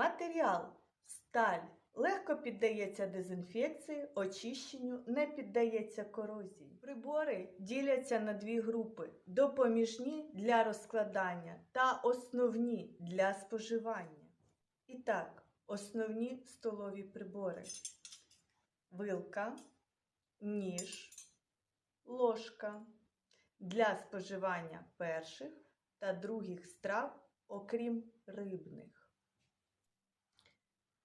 Матеріал сталь легко піддається дезінфекції, очищенню, не піддається корозії. Прибори діляться на дві групи: допоміжні для розкладання та основні для споживання. І так, основні столові прибори: вилка, ніж, ложка для споживання перших та других страв, окрім рибних.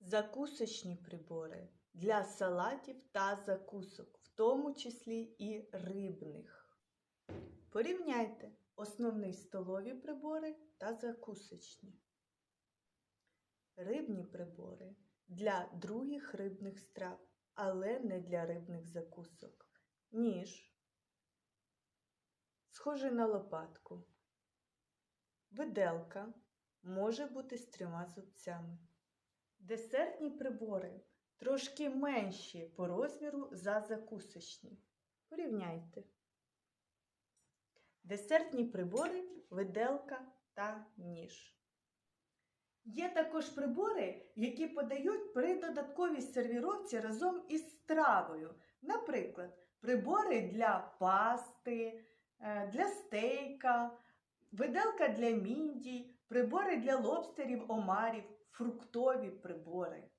Закусочні прибори для салатів та закусок, в тому числі і рибних. Порівняйте основні столові прибори та закусочні. Рибні прибори для других рибних страв, але не для рибних закусок. Ніж, схожий на лопатку. Виделка може бути з трьома зубцями. Десертні прибори трошки менші по розміру за закусочні. Порівняйте. Десертні прибори, виделка та ніж. Є також прибори, які подають при додатковій сервіровці разом із стравою. Наприклад, прибори для пасти, е, для стейка, виделка для мідій, прибори для лобстерів, омарів, фруктові прибори.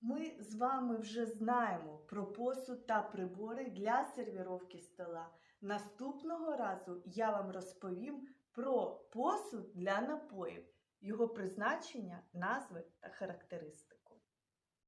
Ми з вами вже знаємо про посуд та прибори для сервіровки стола. Наступного разу я вам розповім про посуд для напоїв, його призначення, назви та характеристики.